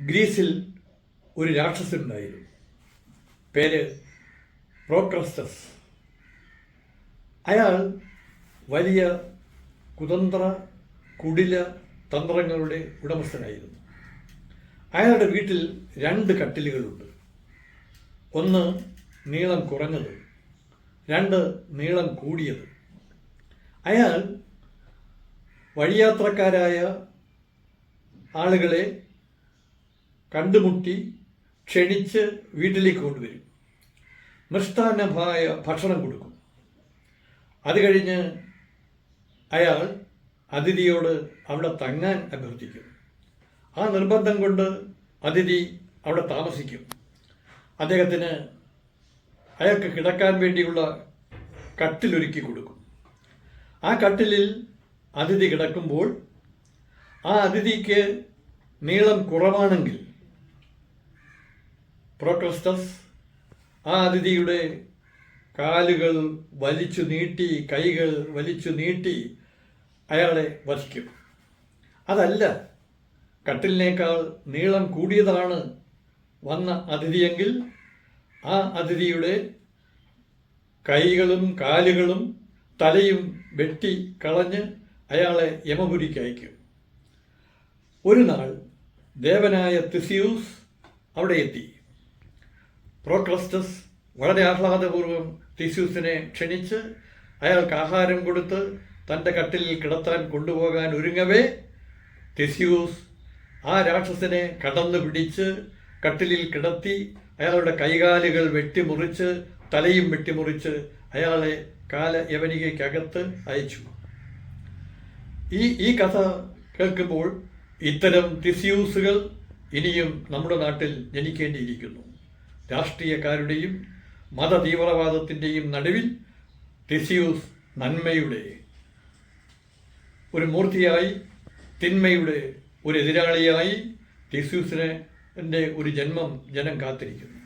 ഗ്രീസിൽ ഒരു രാക്ഷസനുണ്ടായിരുന്നു. പേര് പ്രോക്രസ്റ്റസ് അയാൾ വലിയ കുതന്ത്ര കുടില തന്ത്രങ്ങളുടെ ഉടമസ്ഥനായിരുന്നു. അയാളുടെ വീട്ടിൽ രണ്ട് കട്ടിലുകളുണ്ട്. ഒന്ന് നീളം കുറഞ്ഞത് രണ്ട് നീളം കൂടിയത്. അയാൾ വഴിയാത്രക്കാരായ ആളുകളെ കണ്ടുമുട്ടി ക്ഷണിച്ച് വീട്ടിലേക്ക് കൊണ്ടുവരും. മൃഷ്ടാന്നമായ ഭക്ഷണം കൊടുക്കും. അത് കഴിഞ്ഞ് അയാൾ അതിഥിയോട് അവിടെ തങ്ങാൻ അഭ്യർത്ഥിക്കും. ആ നിർബന്ധം കൊണ്ട് അതിഥി അവിടെ താമസിക്കും. അദ്ദേഹത്തിന് അയാൾക്ക് കിടക്കാൻ വേണ്ടിയുള്ള കട്ടിലൊരുക്കി കൊടുക്കും. ആ കട്ടിലിൽ അതിഥി കിടക്കുമ്പോൾ ആ അതിഥിക്ക് നീളം കുറവാണെങ്കിൽ പ്രോക്രസ്റ്റസ് ആ അതിഥിയുടെ കാലുകൾ വലിച്ചു നീട്ടി കൈകൾ വലിച്ചു നീട്ടി അയാളെ വധിക്കും. അതല്ല കട്ടിലിനേക്കാൾ നീളം കൂടിയതാണ് വന്ന അതിഥിയെങ്കിൽ ആ അതിഥിയുടെ കൈകളും കാലുകളും തലയും വെട്ടി കളഞ്ഞ് അയാളെ യമപുരിക്ക് അയക്കും. ഒരു നാൾ ദേവനായ തിസിയൂസ് അവിടെ എത്തി. പ്രോക്ലസ്റ്റസ് വളരെ ആഹ്ലാദപൂർവം തിസ്യൂസിനെ ക്ഷണിച്ച് അയാൾക്ക് ആഹാരം കൊടുത്ത് തന്റെ കട്ടിലിൽ കിടത്താൻ കൊണ്ടുപോകാൻ ഒരുങ്ങവേ. തെസ്യൂസ് ആ രാക്ഷസനെ കടന്നു പിടിച്ച് കട്ടിലിൽ കിടത്തി അയാളുടെ കൈകാലുകൾ വെട്ടിമുറിച്ച് തലയും വെട്ടിമുറിച്ച് അയാളെ കാല യവനികയ്ക്കകത്ത് അയച്ചു. ഈ ഈ കഥ കേൾക്കുമ്പോൾ ഇത്തരം തിസ്യൂസുകൾ ഇനിയും നമ്മുടെ നാട്ടിൽ ജനിക്കേണ്ടിയിരിക്കുന്നു. രാഷ്ട്രീയക്കാരുടെയും മതതീവ്രവാദത്തിന്റെയും നടുവിൽ തിസ്യൂസ് നന്മയുടെ ഒരു മൂർത്തിയായി തിന്മയുടെ ഒരു എതിരാളിയായി തിസ്യൂസിനെ ഒരു ജന്മം ജനം കാത്തിരിക്കുന്നു.